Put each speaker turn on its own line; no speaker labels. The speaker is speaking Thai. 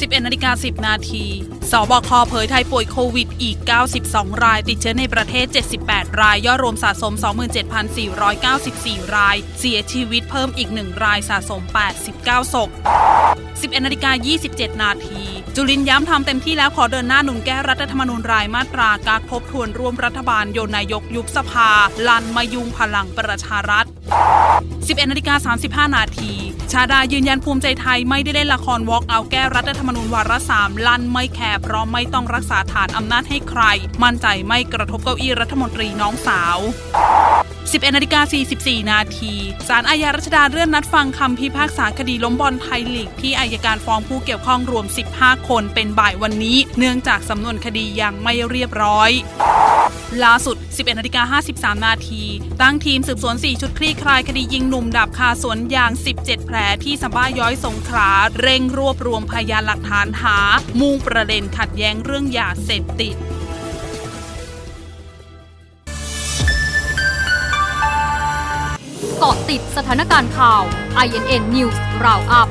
11นาฬิกา10 นาที สบคเผยไทยป่วยโควิดอีก 92 ราย ติดเชื้อในประเทศ 78 ราย ยอดรวมสะสม 27,494 ราย เสียชีวิตเพิ่มอีก 1 รายสะสม 89 ศพ 11นาฬิกา27 นาที จุลินย้ำทำเต็มที่แล้วขอเดินหน้าหนุนแก้รัฐธรรมนูญรายมาตราการทบทวนร่วมรัฐบาลโยนนายกยุบสภา ลันมายุงพลังประชารัฐ 11นาฬิกา35 นาที ชาดายืนยันภูมิใจไทยไม่ได้เล่นละครวอล์กเอาแก้รัฐธรรมนูญวาระสามลั่นไม่แคร์เพราะไม่ต้องรักษาฐานอำนาจให้ใคร มั่นใจไม่กระทบเก้าอี้รัฐมนตรีน้องสาว11นาฬิกา44 นาทีศาลอาญารัชดาเลื่อนนัดฟังคำพิพากษาคดีล้มบอลไทยลีกที่อายการฟ้องผู้เกี่ยวข้องรวม 15 คนเป็นบ่ายวันนี้ เนื่องจากสำนวนคดียังไม่เรียบร้อย ล่าสุด 11นาฬิกา53 นาที ตั้งทีมสืบสวน 4 ชุดคลี่คลายคดียิงหนุ่มดับคาสวนยาง 17 แผลที่สบ้าย้อยสงขลา เร่งรวบรวมพยานหลักฐานหา มุ่งประเด็นขัดแย้งเรื่องยาเสพติด
เกาะติดสถานการณ์ข่าว INN News Roundup